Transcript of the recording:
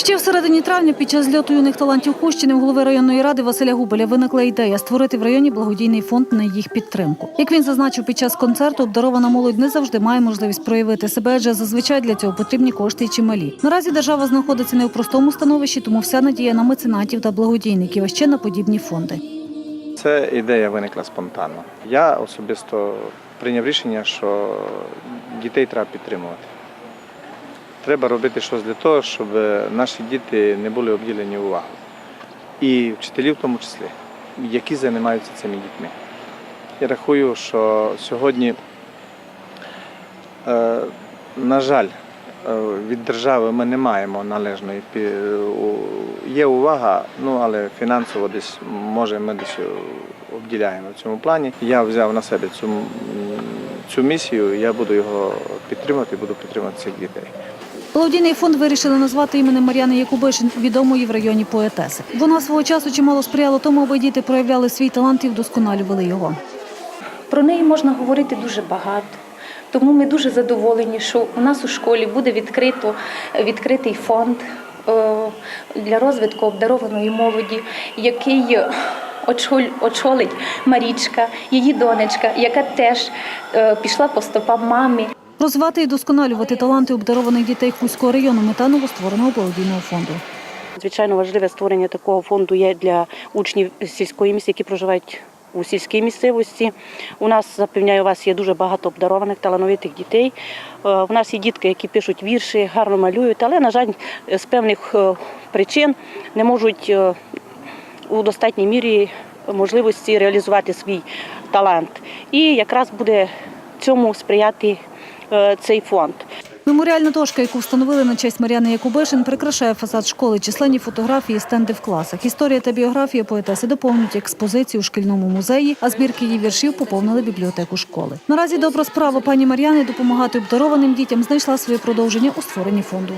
Ще в середині травня під час зльоту юних талантів Хущини у голови районної ради Василя Губеля виникла ідея створити в районі благодійний фонд на їх підтримку. Як він зазначив під час концерту, обдарована молодь не завжди має можливість проявити себе, адже зазвичай для цього потрібні кошти й чималі. Наразі держава знаходиться не у простому становищі, тому вся надія на меценатів та благодійників, а ще на подібні фонди. Це ідея виникла спонтанно. Я особисто прийняв рішення, що дітей треба підтримувати. Треба робити щось для того, щоб наші діти не були обділені увагою. І вчителі в тому числі, які займаються цими дітьми. Я рахую, що сьогодні, е, на жаль, е, від держави ми не маємо належної є увага, ну але фінансово десь може ми десь обділяємо в цьому плані. Я взяв на себе цю, цю місію, я буду його підтримувати, буду підтримувати цих дітей. Благодійний фонд вирішили назвати іменем Мар'яни Якубишин, відомої в районі поетеси. Вона свого часу чимало сприяла тому, аби діти проявляли свій талант і вдосконалювали його. Про неї можна говорити дуже багато. Тому ми дуже задоволені, що у нас у школі буде відкрито, відкритий фонд е, для розвитку обдарованої молоді, який очолить Марічка, її донечка, яка теж е, пішла по стопам мамі. Розвивати і досконалювати таланти обдарованих дітей Хуського району мета новоствореного благодійного фонду. Звичайно, важливе створення такого фонду є для учнів сільської місії, які проживають у сільській місцевості. У нас запевняю вас є дуже багато обдарованих талановитих дітей. Е, У нас є дітки, які пишуть вірші, гарно малюють, але, на жаль, з певних е, причин не можуть е, у достатній мірі можливості реалізувати свій талант. І якраз буде цьому сприяти е, цей фонд. Меморіальна дошка, яку встановили на честь Мар'яни Якубишин, прикрашає фасад школи, численні фотографії, стенди в класах. Історія та біографія поетеси доповнюють експозицію у шкільному музеї, а збірки її віршів поповнили бібліотеку школи. Наразі добра справа пані Мар'яни допомагати обдарованим дітям знайшла своє продовження у створенні фонду.